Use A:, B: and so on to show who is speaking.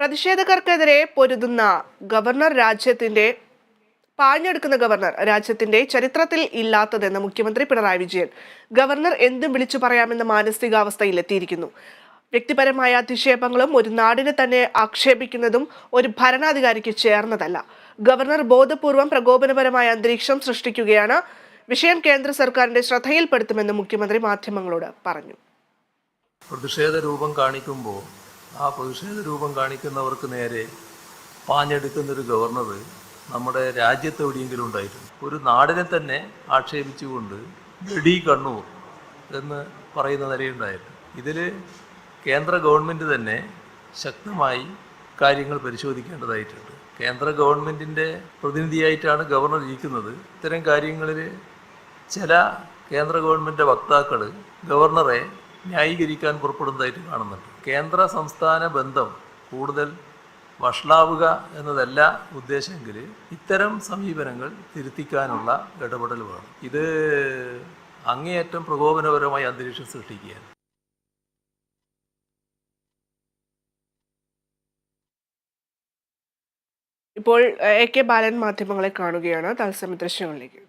A: പ്രതിഷേധക്കാർക്കെതിരെ പൊരുതുന്ന governor രാജ്യത്തിന്റെ പാഞ്ഞെടുക്കുന്ന governor രാജ്യത്തിന്റെ ചരിത്രത്തിൽ ഇല്ലാത്തതെന്ന് മുഖ്യമന്ത്രി പിണറായി വിജയൻ ഗവർണർ എന്തും വിളിച്ചു പറയാമെന്ന മാനസികാവസ്ഥയിൽ എത്തിയിരിക്കുന്നു വ്യക്തിപരമായ അധിക്ഷേപങ്ങളും ഒരു നാടിനെ തന്നെ ആക്ഷേപിക്കുന്നതും ഒരു ഭരണാധികാരിക്ക് ചേർന്നതല്ല. ഗവർണർ ബോധപൂർവം പ്രകോപനപരമായ അന്തരീക്ഷം സൃഷ്ടിക്കുകയാണ് വിഷയം കേന്ദ്ര സർക്കാരിന്റെ ശ്രദ്ധയിൽപ്പെടുത്തുമെന്ന് മുഖ്യമന്ത്രി മാധ്യമങ്ങളോട് പറഞ്ഞു.
B: പ്രതിഷേധ രൂപം കാണിക്കുമ്പോൾ ആ പ്രതിഷേധ രൂപം കാണിക്കുന്നവർക്ക് നേരെ പാഞ്ഞെടുക്കുന്നൊരു ഗവർണർ നമ്മുടെ രാജ്യത്ത് എവിടെയെങ്കിലും ഉണ്ടായിട്ടുണ്ട് ഒരു നാടിനെ തന്നെ ആക്ഷേപിച്ചുകൊണ്ട് വെടി കണ്ണൂർ എന്ന് പറയുന്ന നിലയുണ്ടായിരുന്നു. ഇതിൽ കേന്ദ്ര ഗവൺമെന്റ് തന്നെ ശക്തമായി കാര്യങ്ങൾ പരിശോധിക്കേണ്ടതായിട്ടുണ്ട്. കേന്ദ്ര ഗവൺമെന്റിന്റെ പ്രതിനിധിയായിട്ടാണ് ഗവർണർ ഇരിക്കുന്നത്. ഇത്തരം കാര്യങ്ങളിൽ ചില കേന്ദ്ര ഗവൺമെന്റ് വക്താക്കൾ ഗവർണറെ ന്യായീകരിക്കാൻ പുറപ്പെടുന്നതായിട്ട് കാണുന്നുണ്ട്. കേന്ദ്ര സംസ്ഥാന ബന്ധം കൂടുതൽ വഷളാവുക എന്നതല്ല ഉദ്ദേശമെങ്കിൽ ഇത്തരം സമീപനങ്ങൾ തിരുത്തിക്കാനുള്ള ഇടപെടൽ വേണം ഇത് അങ്ങേയറ്റം പ്രകോപനപരമായ അന്തരീക്ഷം സൃഷ്ടിക്കുകയാണ്.
A: ഇപ്പോൾ എ കെ ബാലൻ മാധ്യമങ്ങളെ കാണുകയാണ് തത്സമയ ദൃശ്യങ്ങളിലേക്ക്.